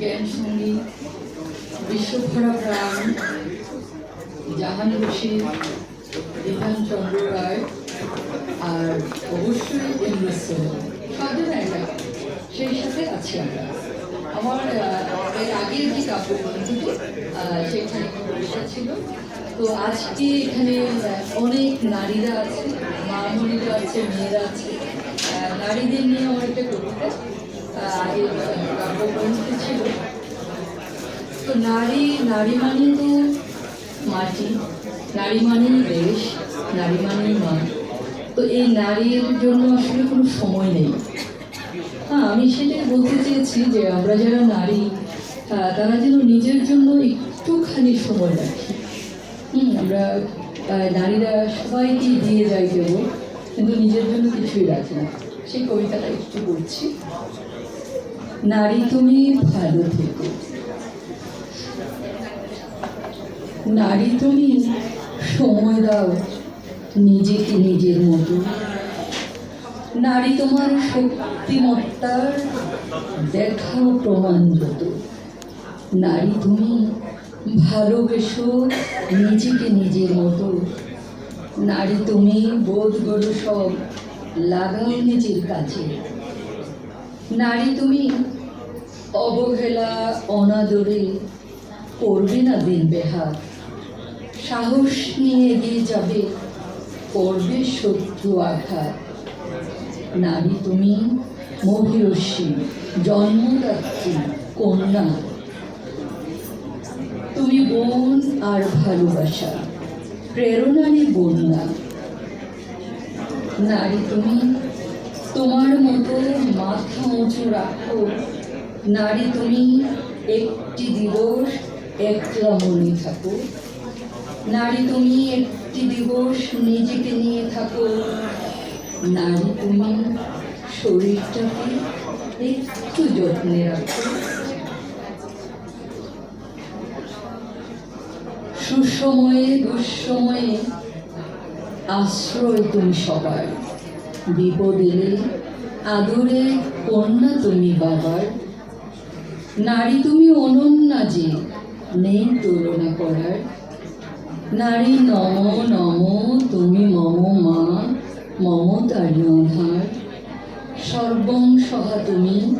জ্ঞান সঙ্গী বিশ্বভরা প্রাণ জাহান রশিদ বিধান চন্দ্র রায় আর সেই সাথে আছি আমরা। আমার এর আগের আহ, সেখানে ছিল। তো আজকে এখানে অনেক নারীরা আছে মামনিরা আছে মেয়েরা আছে। নারীদের নিয়ে আমার একটা কবিতা আগের ছিল তো নারী নারী মানে তো মাটি, নারী মানেই দেশ, নারী মানেই মা তো এই নারীর জন্য আসলে কোনো সময় নেই। হ্যাঁ আমি সেটাই বলতে চেয়েছি যে আমরা যারা নারী তারা যেন নিজের জন্য একটুখানি সময় রাখি। হুম, আমরা নারীরা সবাইকে দিয়ে যাই দেবো, কিন্তু নিজের জন্য কিছুই রাখি না। সেই কবিতাটা একটু বলছি নারী তুমি ভালো থেকো। নারী তুমি সময় দাও নিজেকে নিজের মতো। নারী তোমার শক্তিমত্তার দেখাও প্রমাণ যত। নারী তুমি ভালোবেসো নিজেকে নিজের মতো। নারী তুমি বোধ সব লাগাও নিজের কাছে। নারী তুমি অবহেলা, অনাদরে করবে না দিন বেহাত সাহস নিয়ে এগিয়ে যাবে, করবে শত্রু আঘাত। নারী তুমি মহিষী, জন্মদাত্রী, কন্যা। তুমি বোন আর ভালোবাসা প্রেরণারই বন্যা। নারী তুমি তোমার মতো মাথা উঁচু রাখো নারী তুমি একটি দিবস একলা মনে থাকো। নারী তুমি একটি দিবস নিজেকে নিয়ে থাকো। নারী তুমি শরীরটাকে একটু যত্নে রাখো। সুসময়ে, দুঃসময়ে আশ্রয় তুমি সবার। বিপদ এলে আদরে কন্যা তুমি বাবার। নারী তুমি অনন্যা যে, নেই তুলনা করার। নারী নম নম, তুমি মম মা মমতারি আধার সর্বং সহা তুমি,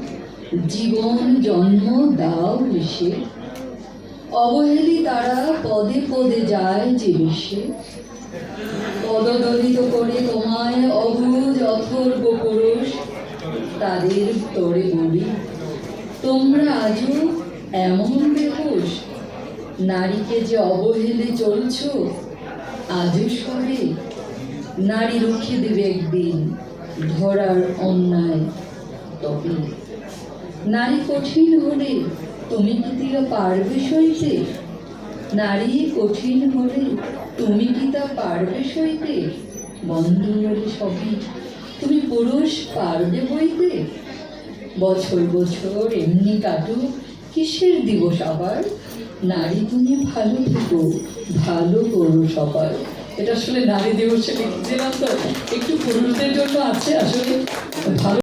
জীবন জন্ম দাও এসে অবহেলি তারা পদে পদে যায় যে বেশে পদদলিত করে তোমায় অবুজ অথর্ব পুরুষ, তাদের তরে বলি তোমরা আজও এমন বেহুশ? নারীকে যে অবহেলে চলছ আজও সরে নারী রুখে দেবে একদিন ধরার অন্যায় তবে নারী কঠিন হলে তুমি কি তা পারবে সইতে? নারী কঠিন হলে তুমি কি তা পারবে সইতে? বন্ধ হলে সবই তুমি পুরুষ পারবে বইতে বছর বছর এমনি কাটুক, কিসের দিবস আবার? নারী তুমি ভালো থেকো, ভালো করো সবার এটা আসলে নারী দিবসে লিখেছিলাম তো, একটু পুরুষদের জন্য আছে আসলে। ভালো